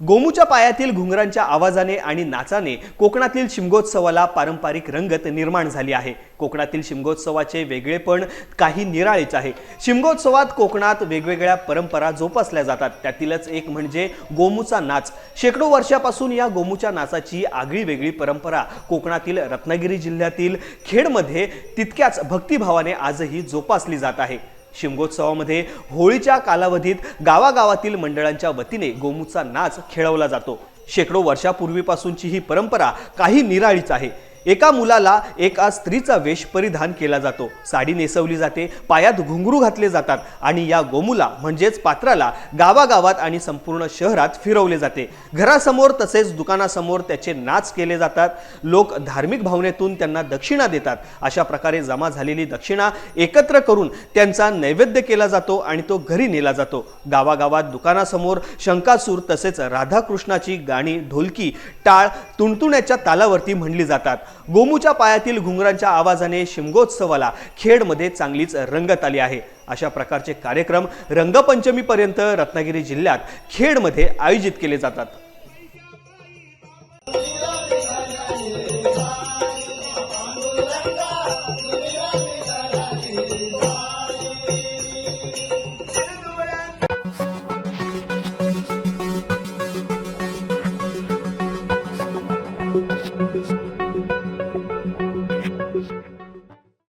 गोमूच्या पायातील घुंगरांच्या आवाजाने आणि नाचाने कोकणातील शिमगोत्सवाला पारंपरिक रंगत निर्माण झाली आहे. कोकणातील शिमगोत्सवाचे वेगळेपण काही निराळेच आहे. शिमगोत्सवात कोकणात वेगवेगळ्या परंपरा जोपासल्या जातात. त्यातीलच एक म्हणजे गोमूचा नाच. शेकडो वर्षापासून या गोमूच्या नाचाची आगळी वेगळी परंपरा कोकणातील रत्नागिरी जिल्ह्यातील खेडमध्ये तितक्याच भक्तिभावाने आजही जोपासली जात आहे. शिमगोत्सवामध्ये होळीच्या कालावधीत गावागावातील मंडळांच्या वतीने गोमूचा नाच खेळवला जातो. शेकडो वर्षापूर्वीपासूनची ही परंपरा काही निराळीच आहे. एका मुलाला एका स्त्रीचा वेश परिधान केला जातो. साडी नेसवली जाते पायात घुंगरू घातले जातात आणि या गोमुला म्हणजेच पात्राला गावागावात आणि संपूर्ण शहरात फिरवले जाते. घरासमोर तसेच दुकानासमोर त्याचे नाच केले जातात. लोक धार्मिक भावनेतून त्यांना दक्षिणा देतात. अशा प्रकारे जमा झालेली दक्षिणा एकत्र करून त्यांचा नैवेद्य केला जातो आणि तो घरी नेला जातो. गावागावात दुकानासमोर शंकासूर तसेच राधाकृष्णाची गाणी ढोलकी टाळ तुणतुण्याच्या तालावरती म्हणली जातात. गोमूच्या पायातील घुंगरांच्या आवाजाने शिमगोत्सवाला खेडमध्ये चांगलीच रंगत आली आहे. अशा प्रकारचे कार्यक्रम रंगपंचमीपर्यंत रत्नागिरी जिल्ह्यात खेडमध्ये आयोजित केले जातात.